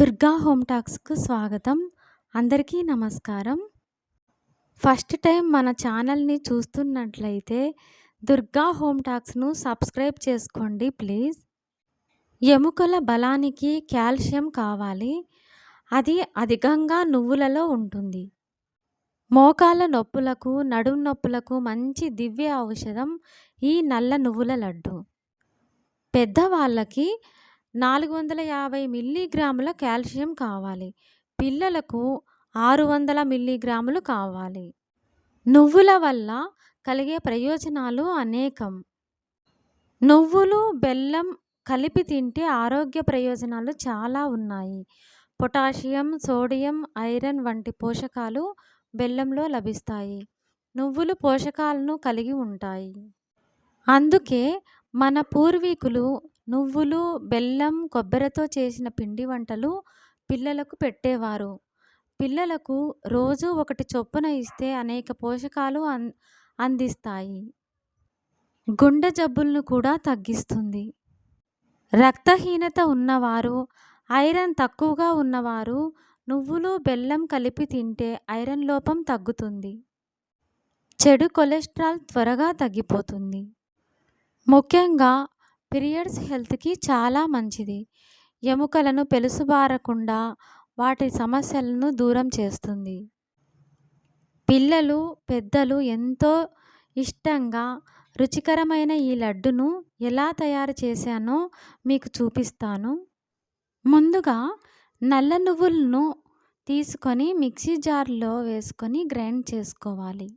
Durga home టాక్స్కు స్వాగతం. అందరికీ నమస్కారం. ఫస్ట్ టైం మన ఛానల్ని చూస్తున్నట్లయితే దుర్గా హోమ్ టాక్స్ను సబ్స్క్రైబ్ చేసుకోండి ప్లీజ్. ఎముకల బలానికి కాల్షియం కావాలి. అది అధికంగా నువ్వులలో ఉంటుంది. మోకాల నొప్పులకు నడుం నొప్పులకు మంచి దివ్య ఔషధం ఈ నల్ల నువ్వుల లడ్డు. పెద్దవాళ్ళకి నాలుగు వందల యాభై మిల్లీగ్రాముల కాల్షియం కావాలి. పిల్లలకు ఆరు వందల మిల్లీగ్రాములు కావాలి. నువ్వుల వల్ల కలిగే ప్రయోజనాలు అనేకం. నువ్వులు బెల్లం కలిపి తింటే ఆరోగ్య ప్రయోజనాలు చాలా ఉన్నాయి. పొటాషియం సోడియం ఐరన్ వంటి పోషకాలు బెల్లంలో లభిస్తాయి. నువ్వులు పోషకాలను కలిగి ఉంటాయి. అందుకే మన పూర్వీకులు నువ్వులు బెల్లం కొబ్బరితో చేసిన పిండి వంటలు పిల్లలకు పెట్టేవారు. పిల్లలకు రోజు ఒకటి చొప్పున ఇస్తే అనేక పోషకాలు అన్ అందిస్తాయి. గుండె జబ్బులను కూడా తగ్గిస్తుంది. రక్తహీనత ఉన్నవారు ఐరన్ తక్కువగా ఉన్నవారు నువ్వులు బెల్లం కలిపి తింటే ఐరన్ లోపం తగ్గుతుంది. చెడు కొలెస్ట్రాల్ త్వరగా తగ్గిపోతుంది. ముఖ్యంగా పీరియడ్స్ హెల్త్కి చాలా మంచిది. ఎముకలను పెలుసుబారకుండా వాటి సమస్యలను దూరం చేస్తుంది. పిల్లలు పెద్దలు ఎంతో ఇష్టంగా రుచికరమైన ఈ లడ్డును ఎలా తయారు చేశానో మీకు చూపిస్తాను. ముందుగా నల్ల నువ్వులను తీసుకొని మిక్సీ జార్లో వేసుకొని గ్రైండ్ చేసుకోవాలి.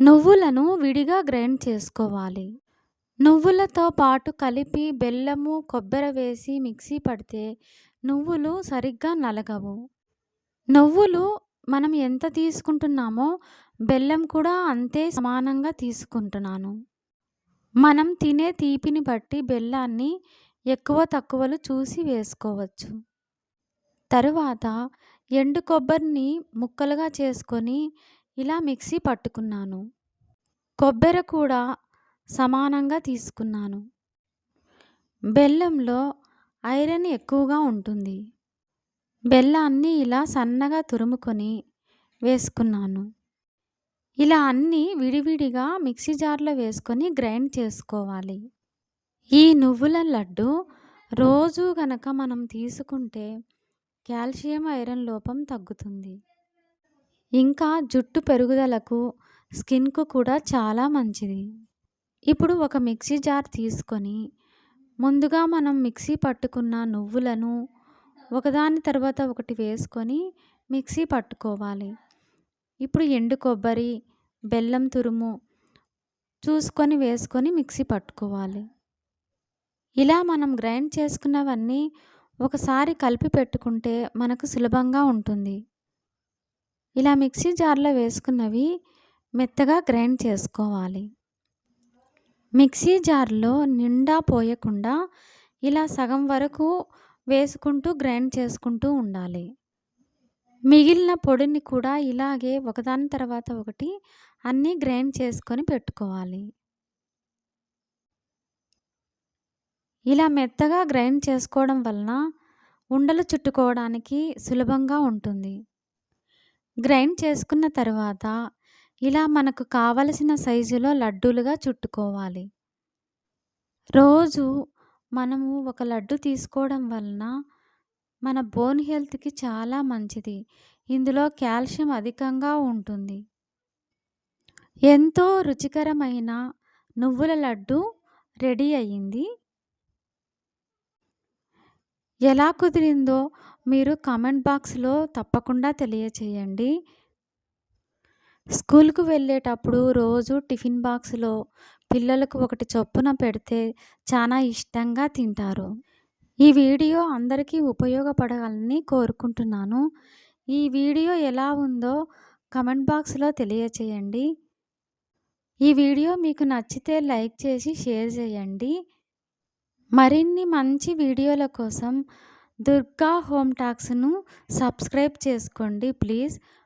నువ్వులను విడిగా గ్రైండ్ చేసుకోవాలి. నువ్వులతో పాటు కలిపి బెల్లము కొబ్బరి వేసి మిక్సీ పడితే నువ్వులు సరిగ్గా నలగవు. నువ్వులు మనం ఎంత తీసుకుంటున్నామో బెల్లం కూడా అంతే సమానంగా తీసుకుంటున్నాను. మనం తినే తీపిని బట్టి బెల్లాన్ని ఎక్కువ తక్కువలు చూసి వేసుకోవచ్చు. తరువాత ఎండు కొబ్బరిని ముక్కలుగా చేసుకొని ఇలా మిక్సీ పట్టుకున్నాను. కొబ్బరి కూడా సమానంగా తీసుకున్నాను. బెల్లంలో ఐరన్ ఎక్కువగా ఉంటుంది. బెల్లాన్ని ఇలా సన్నగా తురుముకొని వేసుకున్నాను. ఇలా అన్నీ విడివిడిగా మిక్సీ జార్లో వేసుకొని గ్రైండ్ చేసుకోవాలి. ఈ నువ్వుల లడ్డు రోజు గనక మనం తీసుకుంటే కాల్షియం ఐరన్ లోపం తగ్గుతుంది. ఇంకా జుట్టు పెరుగుదలకు స్కిన్కు కూడా చాలా మంచిది. ఇప్పుడు ఒక మిక్సీ జార్ తీసుకొని ముందుగా మనం మిక్సీ పట్టుకున్న నువ్వులను ఒకదాని తర్వాత ఒకటి వేసుకొని మిక్సీ పట్టుకోవాలి. ఇప్పుడు ఎండు కొబ్బరి బెల్లం తురుము చూసుకొని వేసుకొని మిక్సీ పట్టుకోవాలి. ఇలా మనం గ్రైండ్ చేసుకున్నవన్నీ ఒకసారి కలిపి పెట్టుకుంటే మనకు సులభంగా ఉంటుంది. ఇలా మిక్సీ జార్లో వేసుకున్నవి మెత్తగా గ్రైండ్ చేసుకోవాలి. మిక్సీ జార్లో నిండా పోయకుండా ఇలా సగం వరకు వేసుకుంటూ గ్రైండ్ చేసుకుంటూ ఉండాలి. మిగిలిన పొడిని కూడా ఇలాగే ఒకదాని తర్వాత ఒకటి అన్నీ గ్రైండ్ చేసుకొని పెట్టుకోవాలి. ఇలా మెత్తగా గ్రైండ్ చేసుకోవడం వలన ఉండలు చుట్టుకోవడానికి సులభంగా ఉంటుంది. గ్రైండ్ చేసుకున్న తర్వాత ఇలా మనకు కావలసిన సైజులో లడ్డూలుగా చుట్టుకోవాలి. రోజు మనము ఒక లడ్డు తీసుకోవడం వలన మన బోన్ హెల్త్కి చాలా మంచిది. ఇందులో కాల్షియం అధికంగా ఉంటుంది. ఎంతో రుచికరమైన నువ్వుల లడ్డు రెడీ అయ్యింది. ఎలా కుదిరిందో మీరు కామెంట్ బాక్స్లో తప్పకుండా తెలియచేయండి. స్కూల్కు వెళ్ళేటప్పుడు రోజు టిఫిన్ బాక్స్లో పిల్లలకు ఒకటి చొప్పున పెడితే చాలా ఇష్టంగా తింటారు. ఈ వీడియో అందరికీ ఉపయోగపడాలని కోరుకుంటున్నాను. ఈ వీడియో ఎలా ఉందో కమెంట్ బాక్స్లో తెలియచేయండి. ఈ వీడియో మీకు నచ్చితే లైక్ చేసి షేర్ చేయండి. మరిన్ని మంచి వీడియోల కోసం దుర్గా హోమ్ టాక్స్ను సబ్స్క్రైబ్ చేసుకోండి ప్లీజ్.